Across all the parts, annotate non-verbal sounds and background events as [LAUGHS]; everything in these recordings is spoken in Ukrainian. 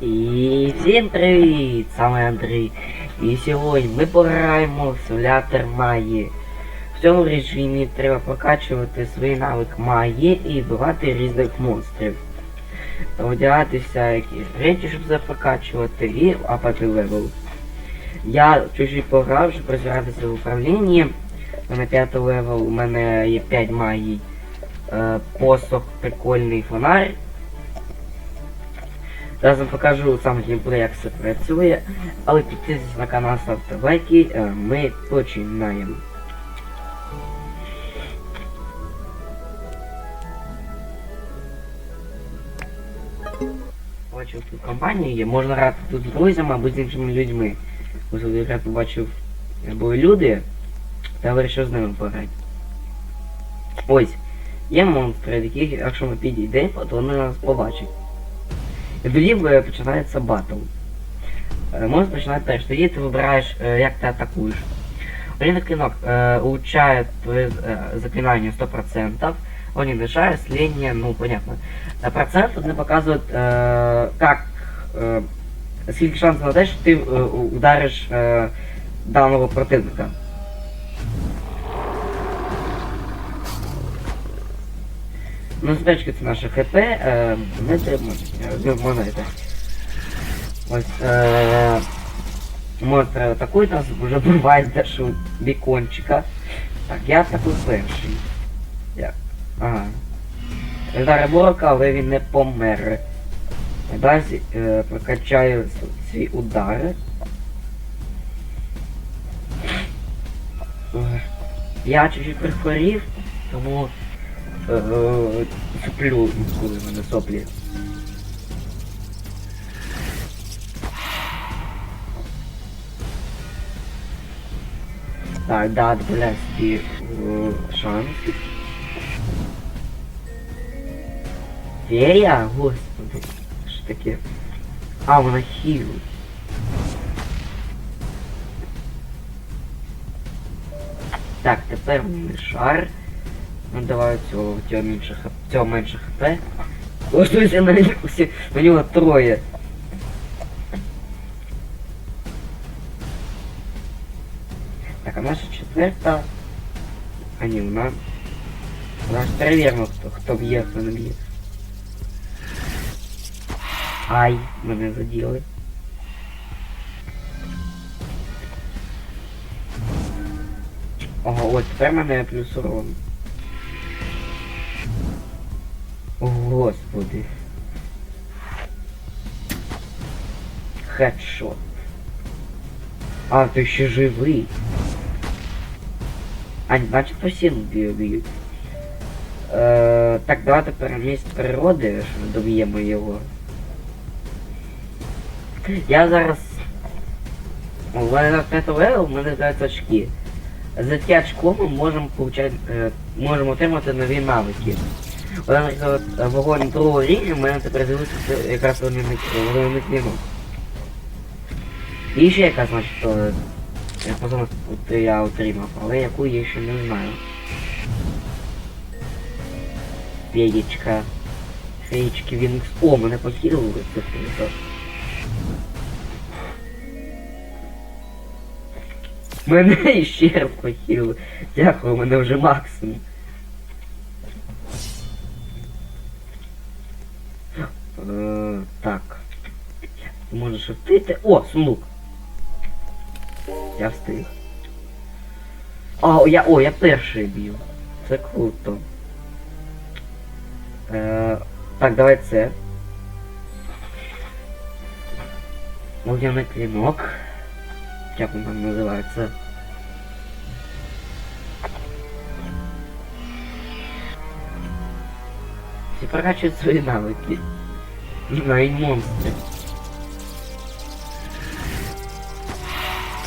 І всім привіт! Саме Андрій. І сьогодні ми пограємо в симулятор Маї. В цьому режимі треба прокачувати свій навик Маї і вбивати різних монстрів. Одягати всякі речі, щоб запрокачувати і апати левел. Я чуть-чуть пограв, щоб розібратися в управлінні. У мене 5 левел, у мене є 5 магій. Е, посох, прикольний фонарь. Зараз вам покажу сам геймплей, як все працює. Але підписуйтесь на канал, ставте лайки, е, ми починаємо. Бачив тут компанія є, можна грати тут з друзями або з іншими людьми. Ось я побачив, були люди, та вирішив з ними пограти. Ось, є монстри, яких, якщо ми підійдемо, то вони нас побачать І тоді е, починається батл. Е, Можна починати теж. Тоді ти вибираєш, е, як ти атакуєш. Один клинок э, улучшает твое э, заклинание 100%, он не мешает, сление, ну понятно. А процент тут не показывает, э, как, э, сколько шансов на те, що ти э, удариш э, даного противника. Ну, збережки це наше ХП, е, не треба е, монети. Ось, е, монстри атакують нас, вже буває у бікончика. Так, я атакую перший. Як? Ага. Удари ворога, але він не помер. Далі е, прокачаю свій удари. Ой. Я чуть-чуть прихворів, тому е, е, суплю коли в мене соплі. Так, да, собі е, шанс. Фея? Господи, що таке? А, вона хіл. Так, тепер мене шар. Ну давай цього, цього менше хп. Цього менше хп. Ось я на, усі- на нього троє. Так, а наша четверта. А ні, вона. Вона ж перевірно, хто, хто б'є, хто не б'є. Ай, мене заділи. Ого, ось тепер мене плюс урон. Господи. Хедшот. А, ти ще живий. А, значить по силу б'ю- б'ють. Е, так, давайте перемість природи, що доб'ємо його. Я зараз... У мене левел, у мене дають очки. За ці очко ми можемо получати, е, можемо отримати нові навики. От, наприклад, вогонь другого рівня в мене тепер з'явився якраз вогняний клинок. І ще яка значить, то я отримав, але яку я ще не знаю. Феєчка. Феєчки Вінкс. О, мене похилили це круто. Мене [LAUGHS] ще похилили. Дякую, мене вже максимум. Ти можеш втити. О, сундук. Я встиг. О, я, о, я перший б'ю. Це круто. Е, так, давай це. Вогняний клинок. Як він там називається? Всі прокачують свої навики. Навіть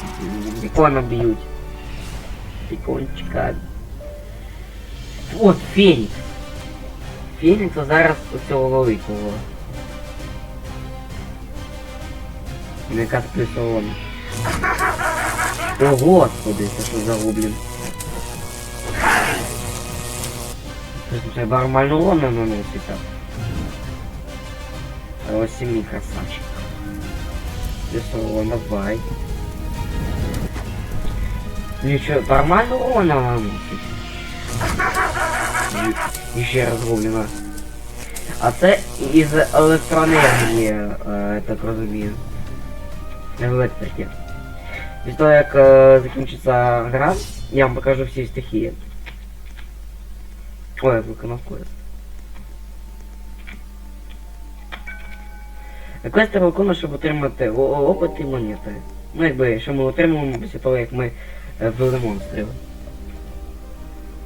монстри. Бікона б'ють. Бікончика. От Фенікс. Фенікс зараз у цього великого. Не плюсована. О, господи, це що за гоблін? Це ж треба нормально урона наносить так. Ось мій красавчик. Плюс урон, давай. Ничего, нормально урона наносить. І ще раз губліна. А це із електроенергії, е, я так розумію. Електрики. Після того, як е, закінчиться гра, я вам покажу всі стихії. Ой, я виконав квест. Квест треба виконувати, щоб отримати о- о- опит і монети. Ну якби, що ми отримуємо після того, як ми вбили монстрів.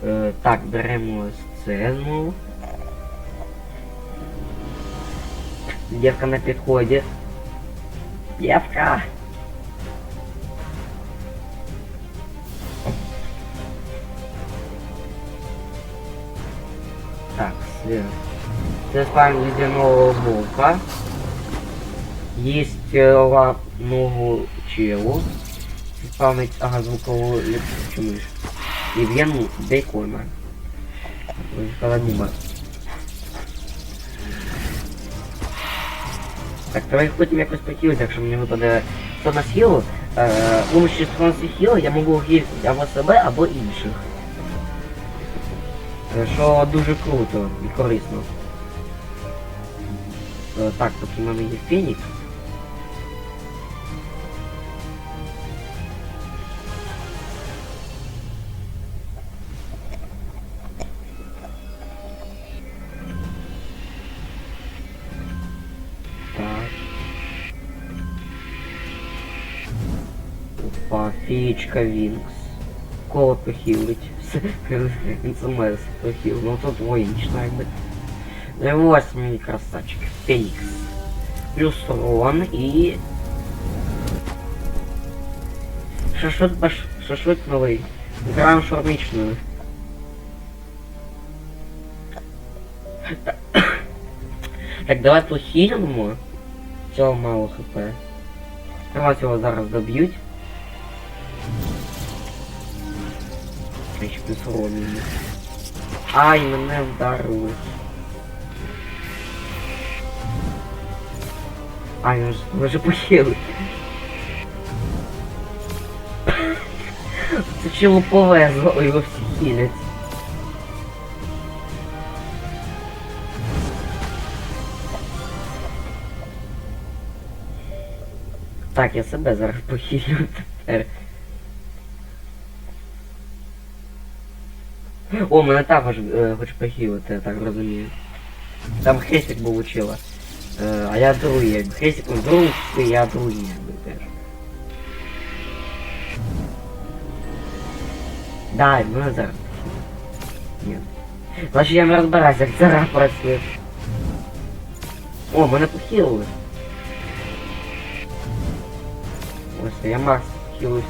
Е, так, беремо ось це. Девка на підході. Девка! Так, все. Це спаємо ледяного волка. Есть лапного челу. Спавнить, ага, звуковую летучу мышь. І в'яну бейкона. Каламуба. Так, давай потім якось похилити, якщо мені випаде хто на схилу. Е, Помощі спонсі хіла я можу хілити або себе, або інших. Е, Що дуже круто і корисно. Е, Так, поки в мене є Фенікс. Опа, феечка Вінкс. Коло похилить. НСМС похил. Ну тут логично, якби. Ось мій красавчик. Феникс. Плюс урон і... Шашлик баш... Шашлик новий. Граємо шаурмічною. Так, давай похилимо. Цього мало хп. Давай його зараз доб'ють. Йому. Ай, мене вдарили. Ай, він ж вже похилий. Це чому повезло, його всі хілять. Так, я себе зараз похилю тепер. О, мене також е, хоче похилити, я так розумію. Там хрестик був учила. Е, а я другий, якби. Хрестик в другому числі, я другий, якби теж. Дай, мене зараз похилить. Ні. Значить я не розбираюся, як цара працює. О, мене похилили. Ось, я Макс хилився.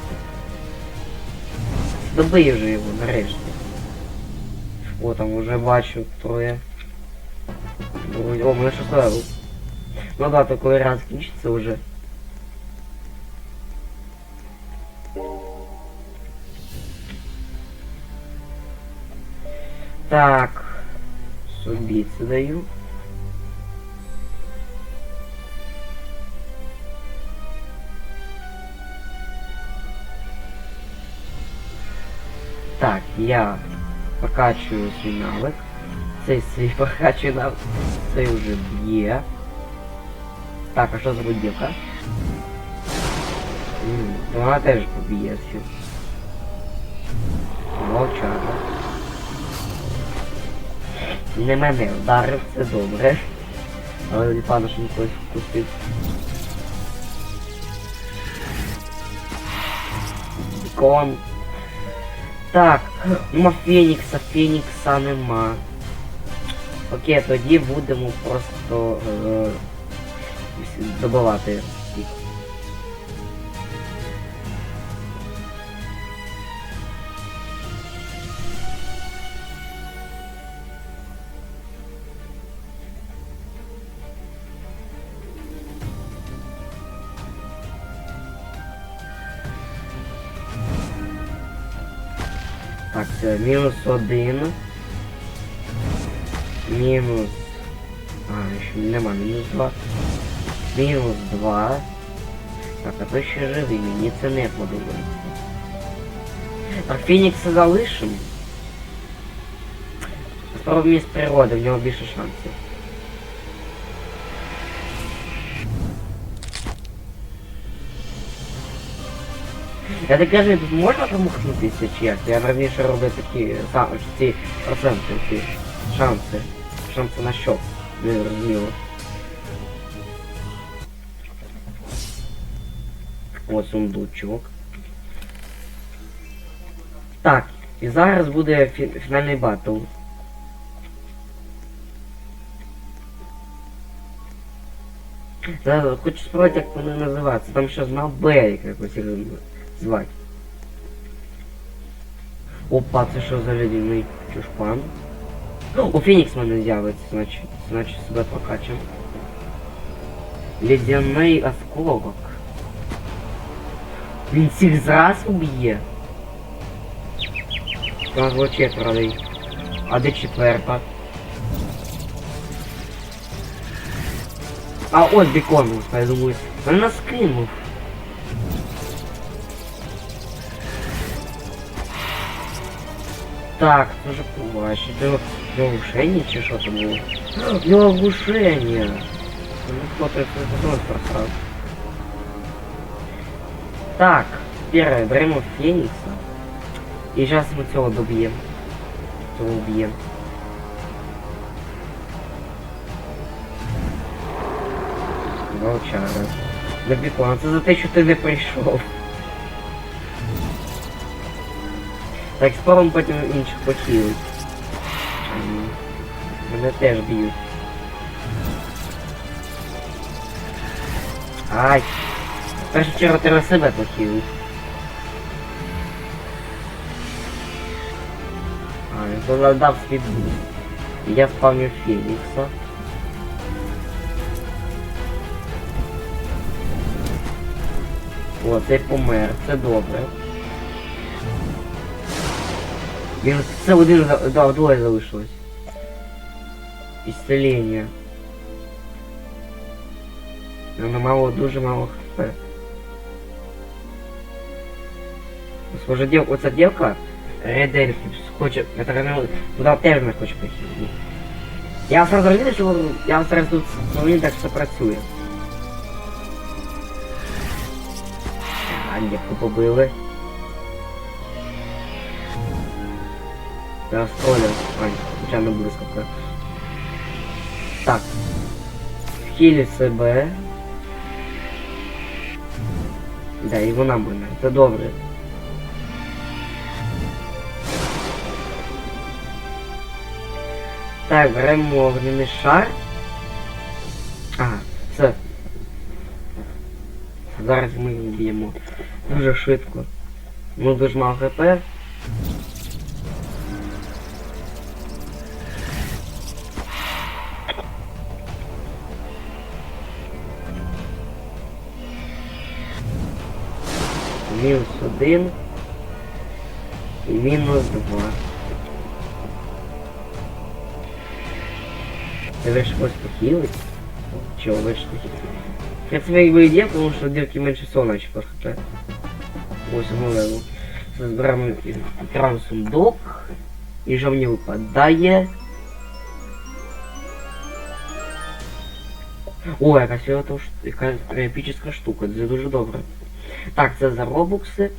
Добий вже його, нарешті. О, там уже бачу троє. О, мене левел. Ну да, то коли кінчиться вже. Так. Собі це даю. Так, я прокачую свій навик. Цей свій [LAUGHS] прокачую навик. Цей вже б'є. Так, а що за будівка? Вона теж поб'є всю. Мовчана. Не мене вдарив, це добре. Але пану що когось вкусив. Кон. Так, нема Фенікса, Фенікса нема. Окей, тоді будемо просто е, добивати Так, це мінус один. Мінус. А, ще нема мінус два. Мінус два. Так, а то ще живий, мені це не подобається. Так, Фінікса залишимо. Спробуємо міст природи, в нього більше шансів. Я так кажу, можна промахнутися чи як? Я раніше робив такі са- ці проценти, ці шанси. Шанси на що? Не зрозуміло. Ось сундучок. Так, і зараз буде фі фінальний батл. Хочу спробувати, як вони називаються. Там ще знав Б якось звати. Опа, це що за ледяний чушпан? У Фінікс в мене з'явиться, значить, значить себе прокачаємо. Ледяний осколок. Він всіх зраз уб'є. У нас було четверо. й- А де четверта? А ось бікон, я думаю. Він нас кинув. Так, це ж побачить. Його оглушення чи що там було? Його оглушення. Ну хто то это просрал. Так, первое, беремо Феникса. И сейчас мы цього доб'єм. Цього уб'єм. Волчара. Да бікон, це за те, що ти не прийшов. Так, спробуємо потім інших похилить. Мене теж б'ють. Ай! В першу чергу треба себе похилити. А, він позадав свій буст. Я спавню Фенікса. О, цей помер, це добре. Він це один за- да, двоє залишилось. Ісцелення. Воно мало, дуже мало хп. Схоже, дів, оця дівка Редельфі хоче, это реально, туди теж не хоче прихилити. Я сразу розумію, що я зараз тут ну, так все працює. А, дівку побили. Я столю, Ань, хоча не блискавка. Так. Хілі себе. Да, і вона мене. Це добре. Так, беремо огняний шар. Ага, все. Зараз ми її б'ємо. Дуже швидко. Ну дуже мало хп. Мінус один. І мінус два. Ти вирішив когось похилить? Чого вирішив похилити? Я це якби ідея, тому що дірки менше всього наче по хп. Ось голову. Збираємо екран сундук. І що мені випадає? О, якась фіолетова ш- яка епічна штука, це дуже добре. Так, це за робукси.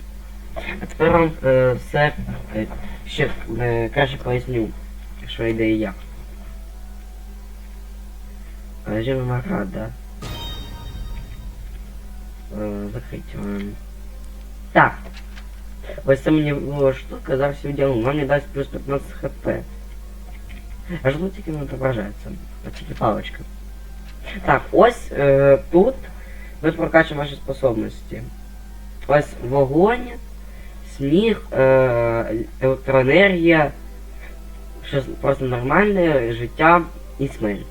А тепер вам е, все е, ще е, краще поясню, що йде і як. Режим награда. Е, закрити. е. Так. Ось це мені була штука, зараз все вдягну. Вона мені дасть плюс 15 хп. Аж тут тільки не відображається. Ось тільки паличка. Так, ось е, тут ми прокачуємо ваші способності. Ось вогонь, сніг, е, електроенергія, щось просто нормальне життя і смерть.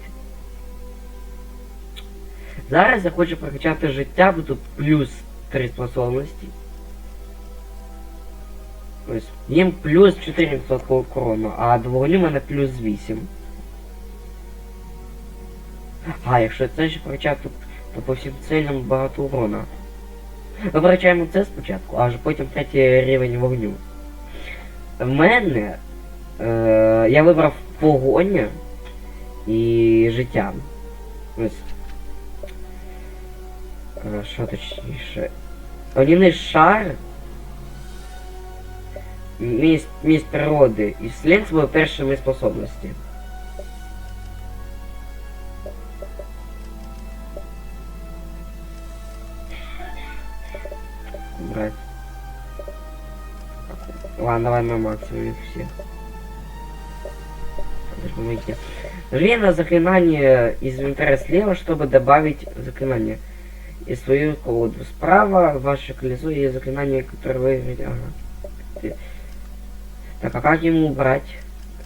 Зараз я хочу прокачати життя, буду плюс 3 способності. Ось, їм плюс 4% корону, а до вогню в мене плюс 8. А, якщо це ще прокачати, то по всім целям багато урона. Вибрачаємо це спочатку, аж потім третій рівень вогню. В мене е, я вибрав погоня і життя. Ось. Е, Що точніше? Огнівний шар. Міст, міст природи і вслід свої першими способності. Брать. Ладно, давай на максимум. Подожди, Нажми на заклинание из инвентаря слева, чтобы добавить заклинание. И свою колоду. Справа ваше колесо и заклинание, которое вы... Ага. Ты- Так, а как ему убрать?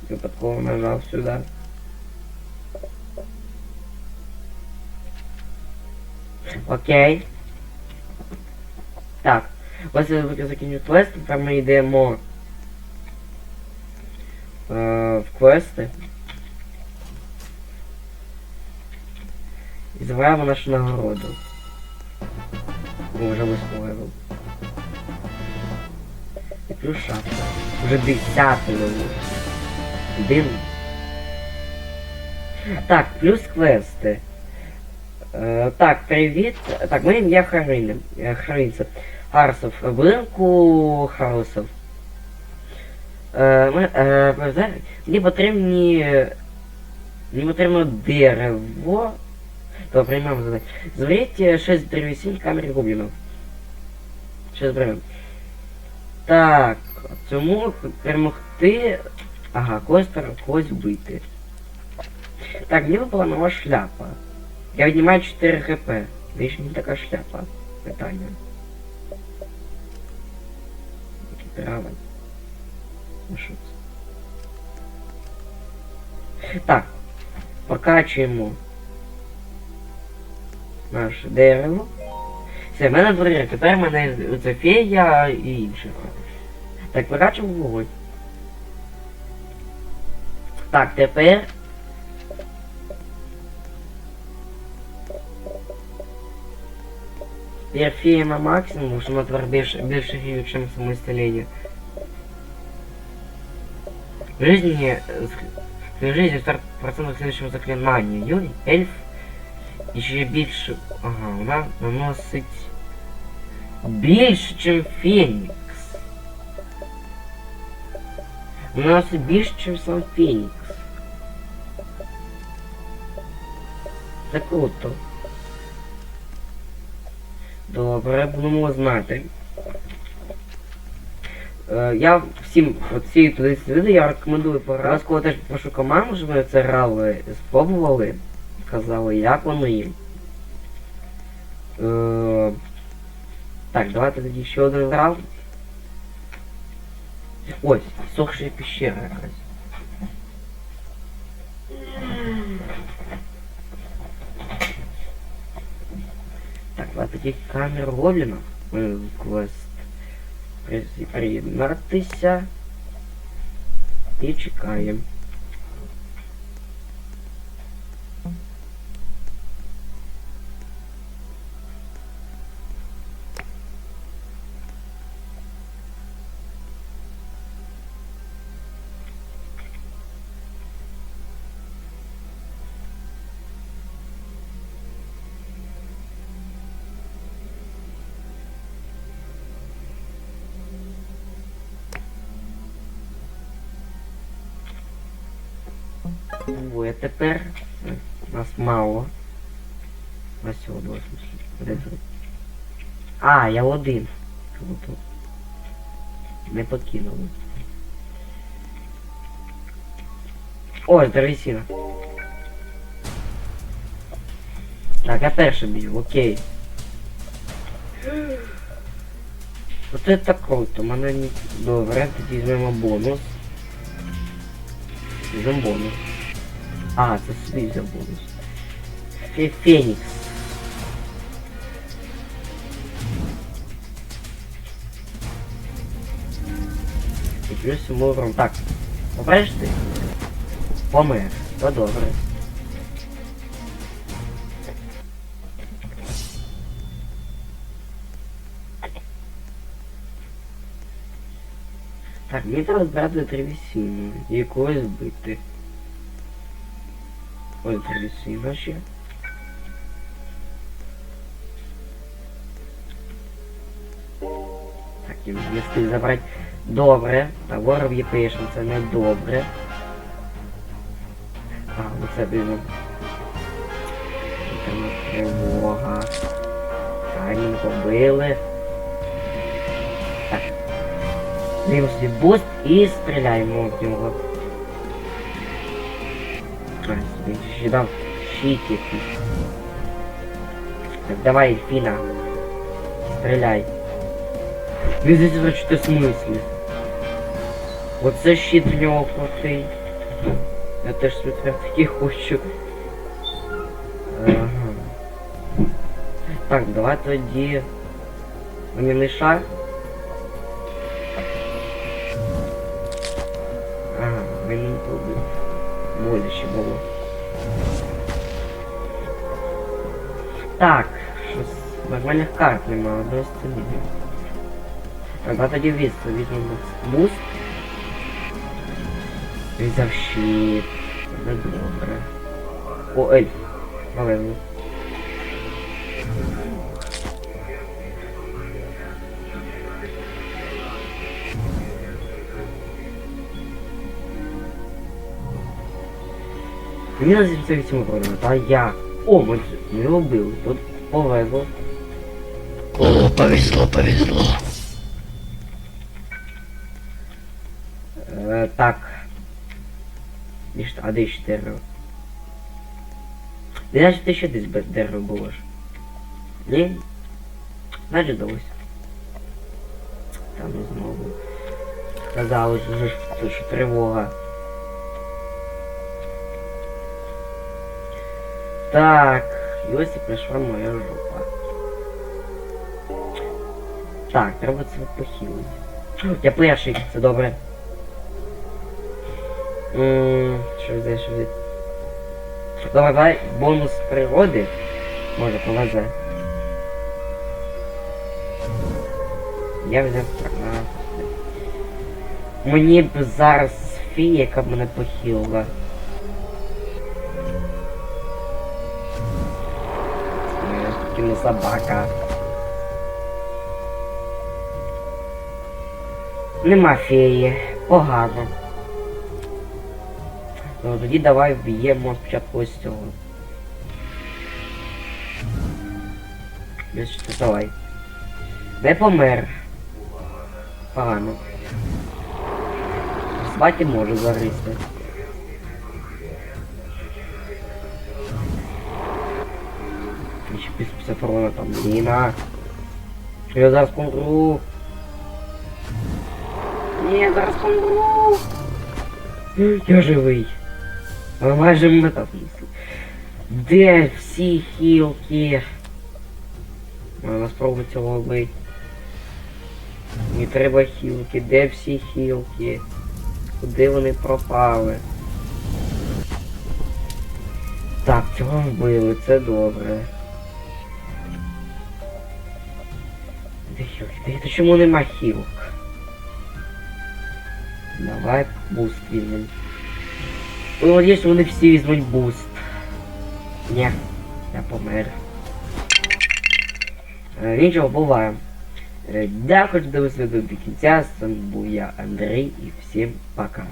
Выпадково нажал сюда. Окей. Так. Ось я закінчу квест, тепер ми йдемо е, в квести. І забираємо нашу нагороду. О, вже левел. І плюс шапка. Вже десятий. Дим. Так, плюс квести. Е, так, привіт. Так, моє ім'я Харина. Е, Харинцев. Харсов. В будинку Хаусов. Е, ми, е, мені потрібні... Мені потрібно дерево. То приймемо задання. Зберіть 6 древесин камер гоблінов. 6 бревен. Так, цьому перемогти... Ага, когось когось вбити. Так, мені випала нова шляпа. Я віднімаю 4 хп. Мені така шляпа? Питання. Екіпірувати. Ну що це? Так. Прокачуємо наше дерево. Все, в мене дворі. Тепер в мене це фея і інше. Так, прокачуємо вогонь. Так, тепер Перфея на максимум, что на твор больше, больше фею, чем самоисцеление. В жизни, э, с- в жизни 40% следующего заклинания. Юрий, эльф, еще більше, ага, вона наносить більше, чем Фенікс. Вона наносить більше, чем сам Фенікс. Це круто. Добре, будемо знати. Е, я всім всі туди відео я рекомендую пограти. Коли теж прошу команду, щоб ви це грали, спробували, казали, як воно їм. Е, так, давайте тоді ще один раунд. Ось, сохша пещера якась. Так, давай тоді камеру гобліна. В квест. При- Приєднатися. І чекаємо. Двоє тепер. Нас мало. Нас всього двоє. в смислі. Де це? А, я один. Круто. Не покинули. Ось, древесина. Так, я перший б'ю, окей. Оце так круто, мене не... Добре, тоді візьмемо бонус. Візьмемо бонус. А, ты свитер будешь. Феникс. И плюс ему урон. Так, Попадешь ты? Помер. То добре. Так, мені треба збирати три весіння і когось бити. Ось древесина ще. Так, і не встиг забрати. Добре. Та ворог є пишем, це не добре. А, оце дивно. Вітряна тривога. Камінь побили. Так. Собі буст і стріляємо в нього. А, він ще дав щит якийсь. Так, давай, Фіна. Стріляй. Він здесь врачити в смислі. Оце щит в нього крутий. Я теж собі такий хочу. Ага. Так, давай тоді. Вогняний шар. Ага, мені побив. Боляче було. Так, щось нормальних карт немає, одної сторони. Тогда тоді віз, візьмемо буст. Взяв щит. Це добре. О, ельф. Малевно. Мені на 78 продано, та я. О, ми, ми його. Тут повезло. О, повезло, повезло. Е, так. А де ще дерево? Не значить, ти ще десь без дерева було ж. Ні? Значить вдалося. Там знову. Казалось вже, що тривога. Так, і ось прийшла моя жопа. Так, треба це похилити. Я перший, це добре. Ммм, що взяти, що взяти? Давай, давай, бонус природи. Може, повезе. Я взяв 13. Мені б зараз фія, яка б мене похилила. Кіно собака. Нема феї. Погано. Ну, тоді давай вб'ємо спочатку ось цього. Давай. Не помер. Погано. Спати можу загризти. Ще 50 урона там, Ліна. Я зараз помру. Ні, зараз помру. Я живий. Але майже мета. Де всі хілки? Можна спробувати цього вбити. Мені треба хілки. Де всі хілки? Куди вони пропали? Так, цього вбили, це добре. То чому нема хілок? Давай буст візьмемо. Ну, надіюсь, вони всі візьмуть буст. Ні, я помер. Е, Нічого, буває. Е, Дякую, що дивилися до кінця. З вами був я, Андрій, і всім пока.